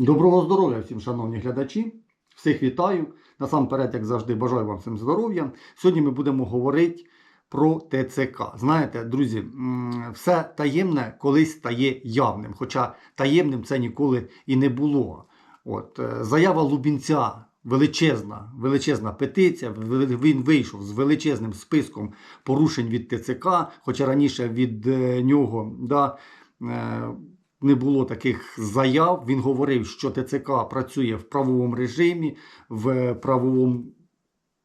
Доброго здоров'я всім, шановні глядачі. Всіх вітаю. Насамперед, як завжди, бажаю вам всім здоров'я. Сьогодні ми будемо говорити про ТЦК. Знаєте, друзі, все таємне колись стає явним. Хоча таємним це ніколи і не було. От, е, заява Лубінця. Величезна, величезна петиція. Він вийшов з величезним списком порушень від ТЦК, хоча раніше від е, нього да, е, не було таких заяв. Він говорив, що ТЦК працює в правовому режимі, в правовому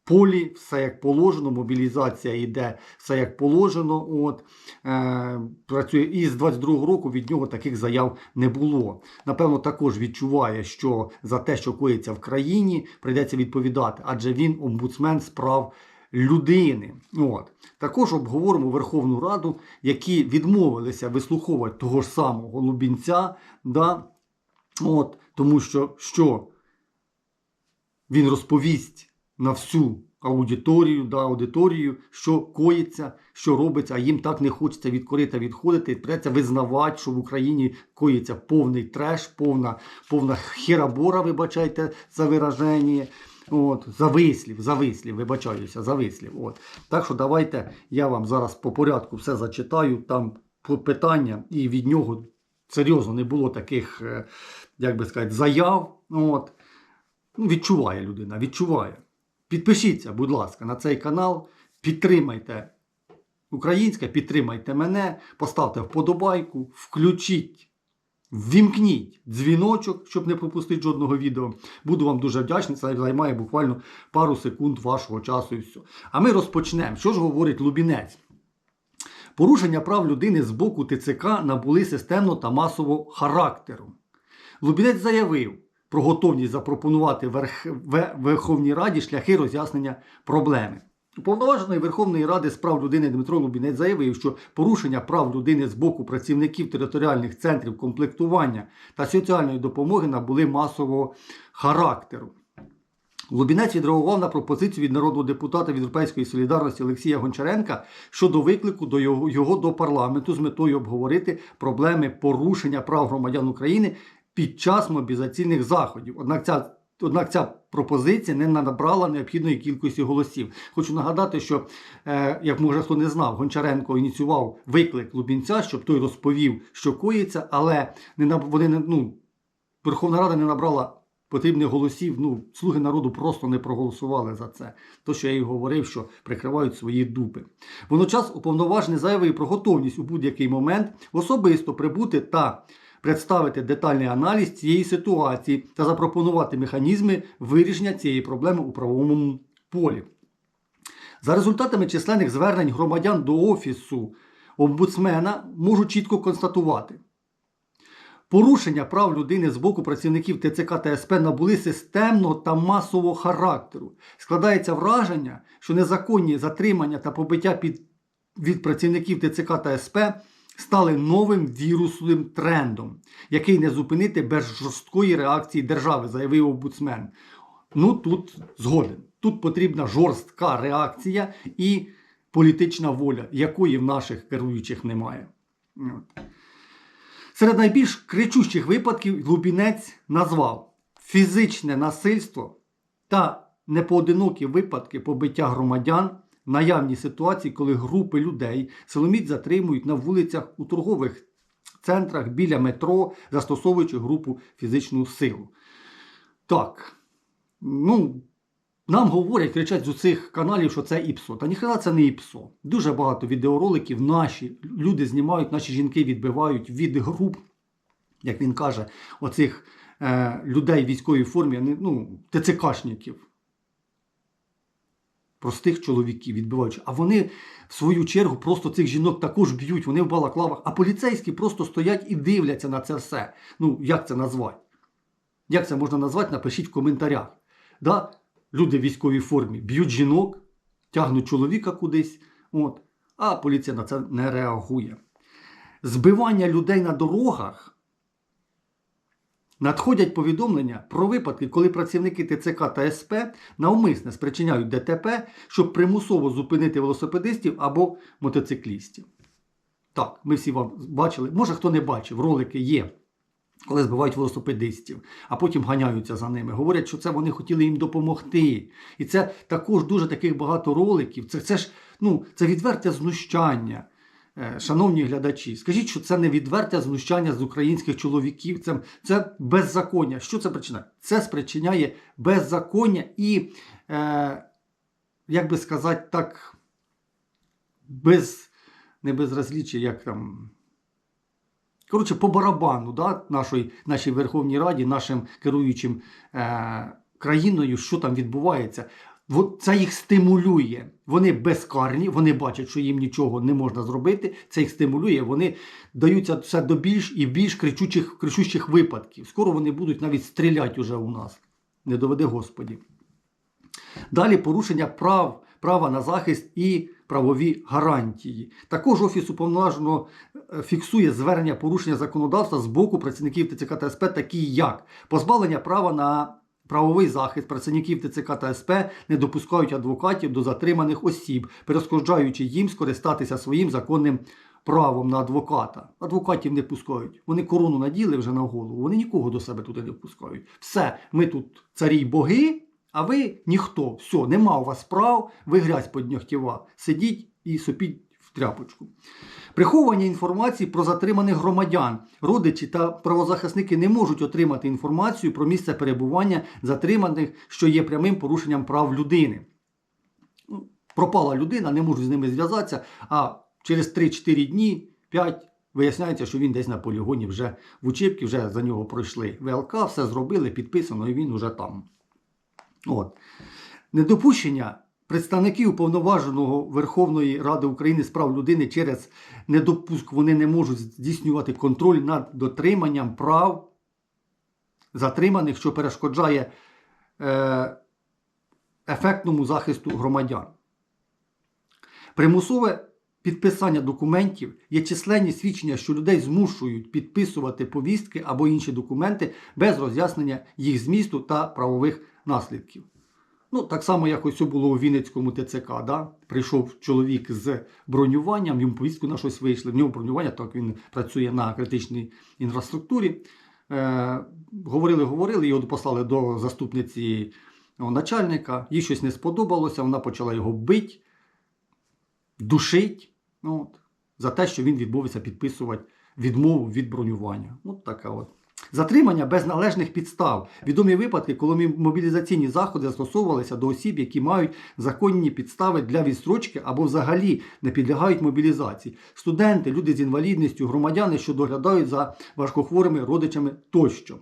полі, все як положено, мобілізація йде все як положено. От, е, працює. І з 22-го року від нього таких заяв не було. Напевно, також відчуває, що за те, що коїться в країні, прийдеться відповідати, адже він омбудсмен з прав людини. От. Також обговоримо Верховну Раду, які відмовилися вислуховувати того ж самого Лубінця, да? От, тому що, що він розповість на всю аудиторію, да, аудиторію, що коїться, що робиться, а їм так не хочеться від корита відходити. Придеться визнавати, що в Україні коїться повний треш, повна, повна херабора, вибачайте за вираження. От, за вислів, за вислів, вибачаюся, за вислів. От. Так що давайте я вам зараз по порядку все зачитаю, там питання, і від нього серйозно не було таких, е, як би сказати, заяв. От. Ну, відчуває людина, відчуває. Підпишіться, будь ласка, на цей канал, підтримайте українське, підтримайте мене, поставте вподобайку, включіть, ввімкніть дзвіночок, щоб не пропустити жодного відео. Буду вам дуже вдячний, це займає буквально пару секунд вашого часу і все. А ми розпочнемо. Що ж говорить Лубінець? Порушення прав людини з боку ТЦК набули системно та масового характеру. Лубінець заявив про готовність запропонувати Верх... Верховній Раді шляхи роз'яснення проблеми. Уповноважений Верховної Ради з прав людини Дмитро Лубінець заявив, що порушення прав людини з боку працівників територіальних центрів комплектування та соціальної допомоги набули масового характеру. Лубінець відреагував на пропозицію від народного депутата від Європейської солідарності Олексія Гончаренка щодо виклику до його, його до парламенту з метою обговорити проблеми порушення прав громадян України під час мобілізаційних заходів. Однак ця, однак ця пропозиція не набрала необхідної кількості голосів. Хочу нагадати, що, е, як може хто не знав, Гончаренко ініціював виклик Лубінця, щоб той розповів, що коїться, але не наб- вони не ну, Верховна Рада не набрала потрібних голосів. Ну, слуги народу просто не проголосували за це. То, що я і говорив, що прикривають свої дупи. Водночас уповноважений заявив про готовність у будь-який момент особисто прибути та представити детальний аналіз цієї ситуації та запропонувати механізми вирішення цієї проблеми у правовому полі. За результатами численних звернень громадян до офісу омбудсмена можу чітко констатувати. Порушення прав людини з боку працівників ТЦК та СП набули системного та масового характеру. Складається враження, що незаконні затримання та побиття під, від працівників ТЦК та СП стали новим вірусним трендом, який не зупинити без жорсткої реакції держави, заявив омбудсмен. Ну тут згоден. Тут потрібна жорстка реакція і політична воля, якої в наших керуючих немає. Серед найбільш кричущих випадків Лубінець назвав фізичне насильство та непоодинокі випадки побиття громадян, наявні ситуації, коли групи людей силоміць затримують на вулицях у торгових центрах біля метро, застосовуючи групу фізичну силу. Так, ну, нам говорять, кричать з усіх каналів, що це ІПСО. Та ніхрена це не ІПСО. Дуже багато відеороликів наші люди знімають, наші жінки відбивають від груп, як він каже, оцих е, людей в військовій формі, ну, ТЦКшників. Простих чоловіків відбиваючи. А вони, в свою чергу, просто цих жінок також б'ють, вони в балаклавах, а поліцейські просто стоять і дивляться на це все. Ну, як це назвати? Як це можна назвати? Напишіть в коментарях. Да? Люди в військовій формі б'ють жінок, тягнуть чоловіка кудись, от, а поліція на це не реагує. Збивання людей на дорогах. Надходять повідомлення про випадки, коли працівники ТЦК та СП навмисне спричиняють ДТП, щоб примусово зупинити велосипедистів або мотоциклістів. Так, ми всі вам бачили. Може хто не бачив, ролики є коли збивають велосипедистів, а потім ганяються за ними. Говорять, що це вони хотіли їм допомогти. І це також дуже таких багато роликів. Це, це ж ну, це відверте знущання. Е, Шановні глядачі, скажіть, що це не відверте знущання з українських чоловіків, це, це беззаконня. Що це причиняє? Це спричиняє беззаконня і, е, як би сказати так, без, не безразліччя, як там. Коротше, по барабану да, нашої, нашій Верховній Раді, нашим керуючим е, країною, що там відбувається. Це їх стимулює. Вони безкарні, вони бачать, що їм нічого не можна зробити. Це їх стимулює. Вони даються все до більш і більш кричучих, кричущих випадків. Скоро вони будуть навіть стріляти уже у нас. Не доведи Господі. Далі порушення прав, права на захист і правові гарантії. Також Офіс уповноваженого е, фіксує звернення порушення законодавства з боку працівників ТЦК та СП, такі як позбавлення права на правовий захист працівників ТЦК та СП не допускають адвокатів до затриманих осіб, перешкоджаючи їм скористатися своїм законним правом на адвоката. Адвокатів не пускають. Вони корону наділи вже на голову, вони нікого до себе туди не впускають. Все, ми тут царі боги, а ви ніхто. Все, нема у вас прав, ви грязь поднягтєва. Сидіть і сопіть тряпочку. Приховування інформації про затриманих громадян. Родичі та правозахисники не можуть отримати інформацію про місце перебування затриманих, що є прямим порушенням прав людини. Ну, Пропала людина, не можуть з ними зв'язатися, а через 3-4 дні, 5 виясняється, що він десь на полігоні вже в учебці, вже за нього пройшли ВЛК, все зробили, підписано, і він уже там. От. Недопущення представників уповноваженого Верховної Ради України з прав людини через недопуск вони не можуть здійснювати контроль над дотриманням прав затриманих, що перешкоджає е, ефектному захисту громадян. Примусове підписання документів є численні свідчення, що людей змушують підписувати повістки або інші документи без роз'яснення їх змісту та правових наслідків. Ну, так само, як ось було у Вінницькому ТЦК. Да? Прийшов чоловік з бронюванням, йому повістку на щось вийшли. В нього бронювання, так він працює на критичній інфраструктурі. Е, говорили, говорили, його послали до заступниці начальника. Їй щось не сподобалося, вона почала його бити, душить ну, от, за те, що він відмовився підписувати відмову від бронювання. Ну, така от. Затримання без належних підстав. Відомі випадки, коли мобілізаційні заходи застосовувалися до осіб, які мають законні підстави для відстрочки або взагалі не підлягають мобілізації. Студенти, люди з інвалідністю, громадяни, що доглядають за важкохворими родичами тощо.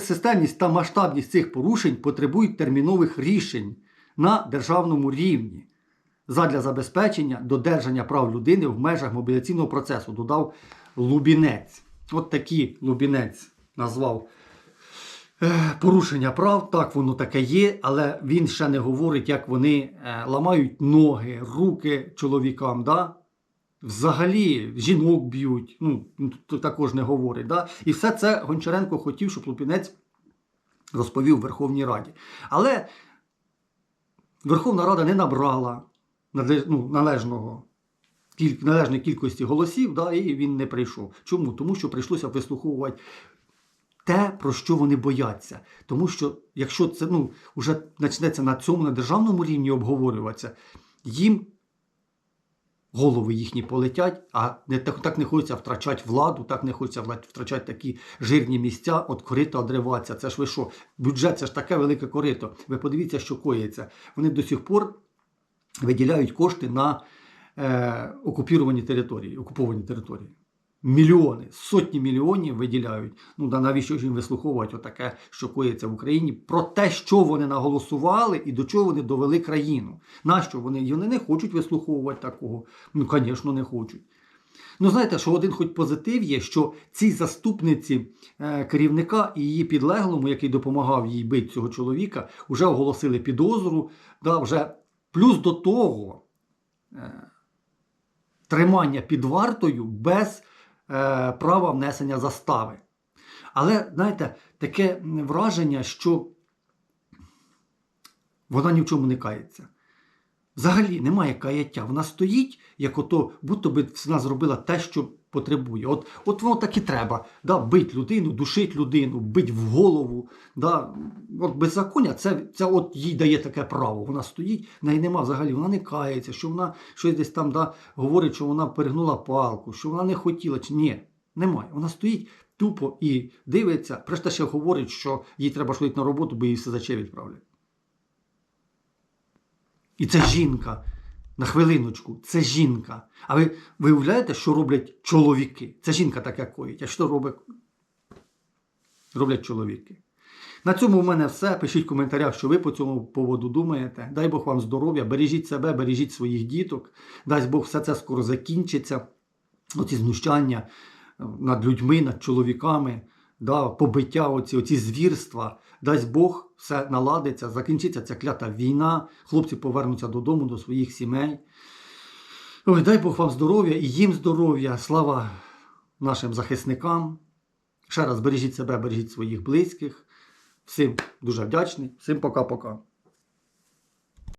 Системність та масштабність цих порушень потребують термінових рішень на державному рівні задля забезпечення додержання прав людини в межах мобілізаційного процесу, додав Лубінець. От такі Лубінець назвав е, порушення прав. Так воно таке є, але він ще не говорить, як вони е, ламають ноги, руки чоловікам. Да? Взагалі жінок б'ють, ну, також не говорить. Да? І все це Гончаренко хотів, щоб Лубінець розповів Верховній Раді. Але Верховна Рада не набрала ну, належного належної кількості голосів, да, і він не прийшов. Чому? Тому що прийшлося вислуховувати те, про що вони бояться. Тому що, якщо це ну, вже почнеться на цьому на державному рівні обговорюватися, їм голови їхні полетять, а не так, так не хочеться втрачати владу, так не хочеться втрачати такі жирні місця, от корито одриватися. Це ж ви що? Бюджет це ж таке велике корито. Ви подивіться, що коїться. Вони до сих пор виділяють кошти на е, окупіровані території, окуповані території. Мільйони, сотні мільйонів виділяють. Ну да навіщо ж їм вислуховувати отаке, що коїться в Україні, про те, що вони наголосували і до чого вони довели країну. Нащо вони? Вони не хочуть вислуховувати такого. Ну, звісно, не хочуть. Ну, знаєте, що один хоч позитив є, що цій заступниці е, керівника і її підлеглому, який допомагав їй бити цього чоловіка, вже оголосили підозру. Да, вже плюс до того е, тримання під вартою без е, права внесення застави. Але, знаєте, таке враження, що вона ні в чому не кається. Взагалі немає каяття. Вона стоїть, як ото, будто би вона зробила те, що потребує. От, от воно так і треба. Да, бить людину, душить людину, бить в голову. Да. От беззаконня, це, це от їй дає таке право. Вона стоїть, в неї нема взагалі, вона не кається, що вона щось десь там да, говорить, що вона перегнула палку, що вона не хотіла. Чи ні, немає. Вона стоїть тупо і дивиться, решта ще говорить, що їй треба ходити на роботу, бо її все заче відправлять. І це жінка. На хвилиночку, це жінка. А ви виявляєте, що роблять чоловіки? Це жінка таке коїть. А що робить? роблять чоловіки? На цьому в мене все. Пишіть в коментарях, що ви по цьому поводу думаєте. Дай Бог вам здоров'я, бережіть себе, бережіть своїх діток. Дай Бог, все це скоро закінчиться. Оці знущання е, над людьми, над чоловіками, да, побиття, оці, оці звірства. Дасть Бог, все наладиться, закінчиться ця клята війна, хлопці повернуться додому, до своїх сімей. Ой, дай Бог вам здоров'я і їм здоров'я. Слава нашим захисникам. Ще раз бережіть себе, бережіть своїх близьких. Всім дуже вдячний, всім пока-пока.